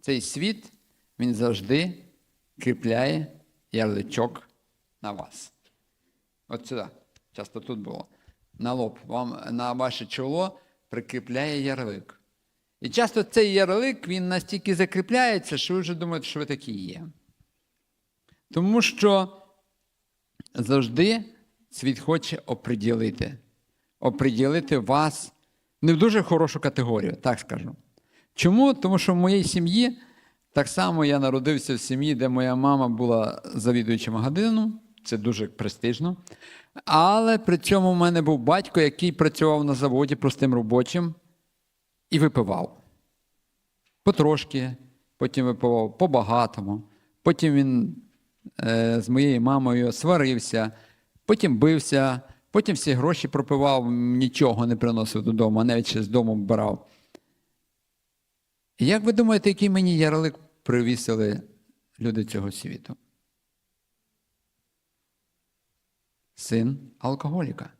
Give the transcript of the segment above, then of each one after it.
цей світ, він завжди кріпляє ярличок на вас. От сюди. Часто тут було. На лоб. Вам на ваше чоло прикріпляє ярлик. І часто цей ярлик він настільки закріпляється, що ви вже думаєте, що ви такі є. Тому що завжди світ хоче оприділити. Оприділити вас не в дуже хорошу категорію, так скажу. Чому? Тому що в моїй сім'ї так само я народився в сім'ї, де моя мама була завідуючим магазину, це дуже престижно. Але при цьому в мене був батько, який працював на заводі простим робочим і випивав. Потрошки, потім випивав по-багатому. Потім він е, з моєю мамою сварився, потім бився, потім всі гроші пропивав, нічого не приносив додому, а навіть ще з дому брав. Як ви думаєте, який мені ярлик привісили люди цього світу? Син алкоголіка.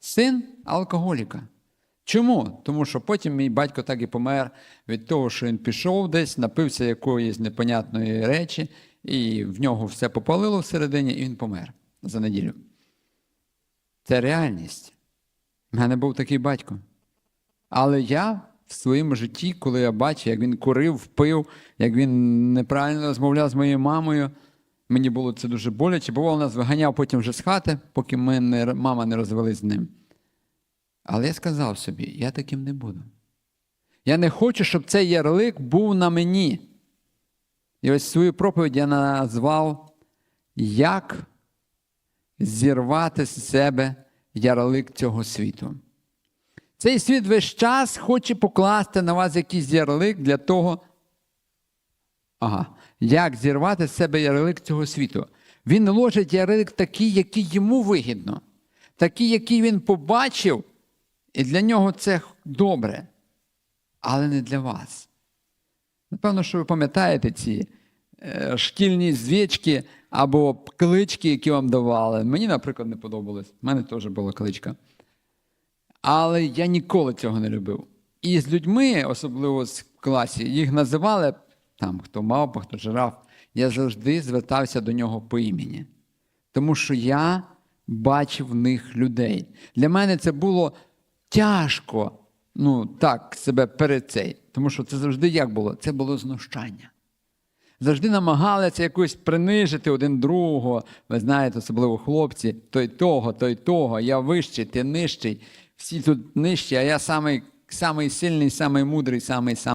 Син алкоголіка. Чому? Тому що потім мій батько так і помер від того, що він пішов десь, напився якоїсь непонятної речі, і в нього все попалило всередині, і він помер за неділю. Це реальність. У мене був такий батько. Але я в своєму житті, коли я бачив, як він курив, пив, як він неправильно розмовляв з моєю мамою, мені було це дуже боляче. Бувало, нас виганяв потім вже з хати, поки ми не, мама не розвелись з ним. Але я сказав собі, я таким не буду. Я не хочу, щоб цей ярлик був на мені. І ось свою проповідь я назвав Як зірвати з себе ярлик цього світу. Цей світ весь час хоче покласти на вас якийсь ярлик для того, ага, як зірвати з себе ярлик цього світу. Він ложить ярлик такий, який йому вигідно, такий, який він побачив, і для нього це добре, але не для вас. Напевно, що ви пам'ятаєте ці е, шкільні звічки або клички, які вам давали. Мені, наприклад, не подобалось. У мене теж була кличка. Але я ніколи цього не любив. І з людьми, особливо в класі, їх називали там хто мавпа, хто жираф. Я завжди звертався до нього по імені. Тому що я бачив в них людей. Для мене це було тяжко, ну так, себе перед цей. Тому що це завжди як було? Це було знущання. Завжди намагалися якось принижити один другого. Ви знаєте, особливо хлопці, той того, той того, я вищий, ти нижчий, всі тут нижчі, а я самий, самий сильний, самий мудрий, самий самий.